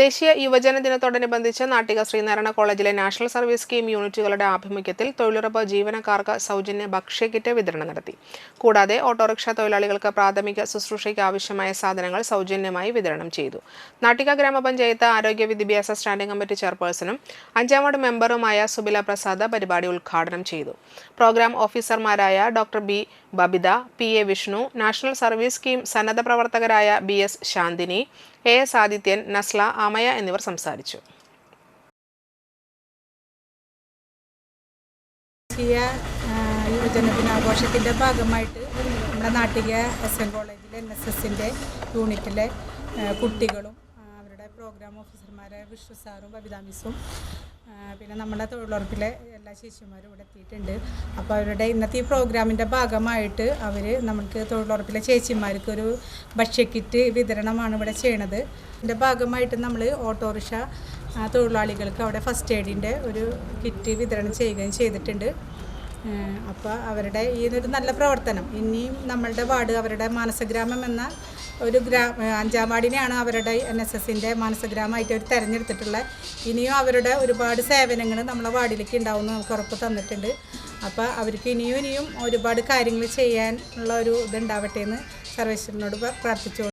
ദേശീയ യുവജന ദിനത്തോടനുബന്ധിച്ച് നാട്ടിക ശ്രീനാരായണ കോളേജിലെ നാഷണൽ സർവീസ് സ്കീം യൂണിറ്റുകളുടെ ആഭിമുഖ്യത്തിൽ തൊഴിലുറപ്പ് ജീവനക്കാർക്ക് സൗജന്യ ഭക്ഷ്യക്കിറ്റ് വിതരണം നടത്തി. കൂടാതെ ഓട്ടോറിക്ഷ തൊഴിലാളികൾക്ക് പ്രാഥമിക ശുശ്രൂഷയ്ക്ക് ആവശ്യമായ സാധനങ്ങൾ സൗജന്യമായി വിതരണം ചെയ്തു. നാട്ടിക ഗ്രാമപഞ്ചായത്ത് ആരോഗ്യ വിദ്യാഭ്യാസ സ്റ്റാൻഡിംഗ് കമ്മിറ്റി ചെയർപേഴ്സണും അഞ്ചാം വാർഡ് മെമ്പറുമായ സുബില പ്രസാദ് പരിപാടി ഉദ്ഘാടനം ചെയ്തു. പ്രോഗ്രാം ഓഫീസർമാരായ doctor B Babitha P A Vishnu national service scheme സന്നദ്ധ പ്രവർത്തകരായ B S Shanthini A S Adithyan Nasla Amaya എന്നിവർ സംസാരിച്ചു. യുവജനദിനാഘോഷത്തിന്റെ ഭാഗമായിട്ട് നമ്മുടെ നാട്ടിക എസ് എൻ കോളേജിലെ എൻ എസ് എസിന്റെ യൂണിറ്റിലെ കുട്ടികളും പ്രോഗ്രാം ഓഫീസർമാരെ വിഷ്ണു സാറും ബബിത മിസ്സും പിന്നെ നമ്മുടെ തൊഴിലുറപ്പിലെ എല്ലാ ശിശുമാരും ഇവിടെ എത്തിയിട്ടുണ്ട്. അപ്പോൾ അവരുടെ ഇന്നത്തെ ഈ പ്രോഗ്രാമിന്റെ ഭാഗമായിട്ട് അവർ നമുക്ക് തൊഴിലുറപ്പിലെ ചേച്ചിമാർക്ക് ഒരു ഭക്ഷ്യക്കിറ്റ് വിതരണമാണ് ഇവിടെ ചെയ്യണത്. ഇതിന്റെ ഭാഗമായിട്ട് നമ്മൾ ഓട്ടോറിക്ഷ തൊഴിലാളികൾക്ക് അവിടെ ഫസ്റ്റ് എയ്ഡിന്റെ ഒരു കിറ്റ് വിതരണം ചെയ്യുകയും ചെയ്തിട്ടുണ്ട്. അപ്പോൾ അവരുടെ ഈ ഒരു നല്ല പ്രവർത്തനം ഇനിയും നമ്മളുടെ വാർഡ് അവരുടെ മാനസഗ്രാമം എന്ന ഒരു ഗ്രാ അഞ്ചാം വാർഡിനെയാണ് അവരുടെ എൻ എസ് എസിന്റെ മാനസഗ്രാമമായിട്ട് അവർ തിരഞ്ഞെടുത്തിട്ടുള്ളത് ഇനിയും അവരുടെ ഒരുപാട് സേവനങ്ങൾ നമ്മളെ വാർഡിലേക്ക് ഉണ്ടാവുമെന്ന് നമുക്ക് ഉറപ്പ് തന്നിട്ടുണ്ട്. അപ്പോൾ അവർക്ക് ഇനിയും ഇനിയും ഒരുപാട് കാര്യങ്ങൾ ചെയ്യാനുള്ള ഒരു ഇതുണ്ടാവട്ടെ എന്ന് സർവേശ്വരനോട് പ്രാർത്ഥിച്ചു